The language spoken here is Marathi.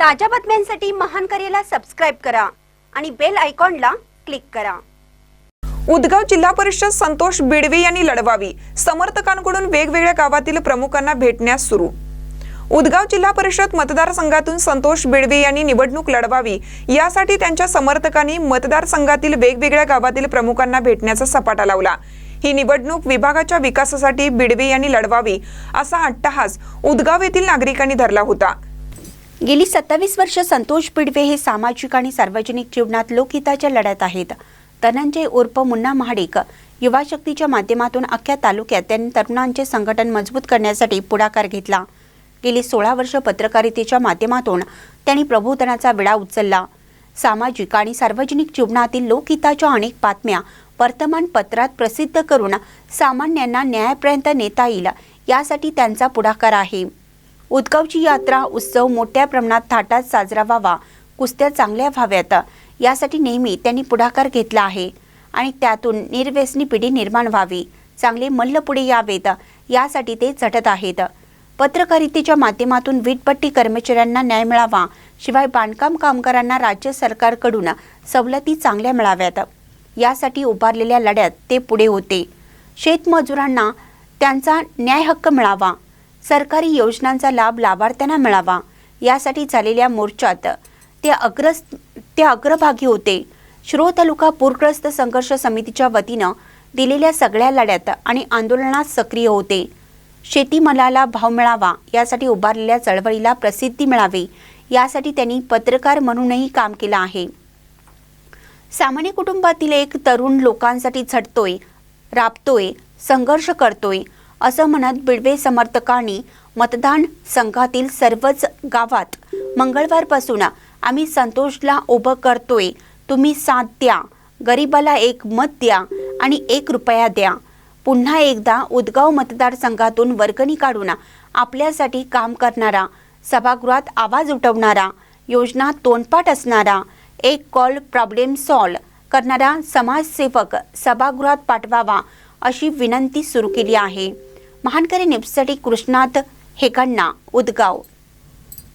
ताज्या बातम्यांसाठी महान करेला सबस्क्राईब करा आणि बेल आयकॉनला क्लिक करा. उदगाव जिल्हा परिषद संतोष बिडवे यांनी लढवावी. समर्थकांकडून वेगवेगळ्या गावातील प्रमुखांना भेटण्यास सुरू. उदगाव जिल्हा परिषद मतदारसंघातून संतोष बिडवे यांनी निवडणूक लढवावी. यासाठी त्यांच्या समर्थकांनी मतदारसंघातील वेगवेगळ्या गावातील प्रमुखांना भेटण्याचा सपाटा लावला. ही निवडणूक विभागाच्या विकासासाठी बिडवे यांनी लढवावी असा अट्टहास उदगाव येथील नागरिकांनी धरला होता. गेली सत्तावीस वर्ष संतोष पिडवे हे सामाजिक आणि सार्वजनिक जीवनात लोकहिताच्या लढ्यात आहेत. धनंजय उर्फ मुन्ना महाडिक युवा शक्तीच्या माध्यमातून अख्ख्या तालुक्यात त्यांनी तरुणांचे संघटन मजबूत करण्यासाठी पुढाकार घेतला. गेली सोळा वर्ष पत्रकारितेच्या माध्यमातून त्यांनी प्रबोधनाचा विडा उचलला. सामाजिक आणि सार्वजनिक जीवनातील लोकहिताच्या अनेक बातम्या वर्तमानपत्रात प्रसिद्ध करून सामान्यांना न्यायापर्यंत नेता येईल यासाठी त्यांचा पुढाकार आहे. उदगावची यात्रा उत्सव मोठ्या प्रमाणात थाटात साजरा व्हावा. कुस्त्या चांगल्या व्हाव्यात. यासाठी नेहमी त्यांनी पुढाकार घेतला आहे. आणि त्यातून निर्व्यसनी पिढी निर्माण व्हावी. चांगले मल्ल पुढे यावेत. यासाठी ते झटत आहेत. पत्रकारितेच्या माध्यमातून वीटपट्टी कर्मचाऱ्यांना न्याय मिळावा. शिवाय बांधकाम कामगारांना राज्य सरकारकडून सवलती चांगल्या मिळाव्यात. यासाठी उभारलेल्या लढ्यात ते पुढे होते. शेतमजुरांना त्यांचा न्याय हक्क मिळावा. सरकारी योजनांचा लाभ लाभार्थ्यांना मिळावा. यासाठी झालेल्या मोर्चात ते अग्रस ते अग्रभागी होते. श्रो तालुका पूरग्रस्त संघर्ष समितीच्या वतीनं दिलेल्या सगळ्या लढ्यात आणि आंदोलनात सक्रिय होते. शेतीमालाला भाव मिळावा यासाठी उभारलेल्या चळवळीला प्रसिद्धी मिळावी यासाठी त्यांनी पत्रकार म्हणूनही काम केलं आहे. सामान्य कुटुंबातील एक तरुण लोकांसाठी झटतोय राबतोय संघर्ष करतोय असं म्हणत बिडवे समर्थकांनी मतदान संघातील सर्वच गावात मंगळवारपासून आम्ही संतोषला उभं करतोय. तुम्ही साथ द्या. गरिबाला एक मत द्या आणि एक रुपया द्या. पुन्हा एकदा उदगाव मतदारसंघातून वर्गणी काढून आपल्यासाठी काम करणारा सभागृहात आवाज उठवणारा योजना तोंडपाठ असणारा एक कॉल प्रॉब्लेम सॉल्व करणारा समाजसेवक सभागृहात पाठवावा अशी विनंती सुरू केली आहे. महानकरी न्यूजसाठी कृष्णात हेकण्णा उदगाव.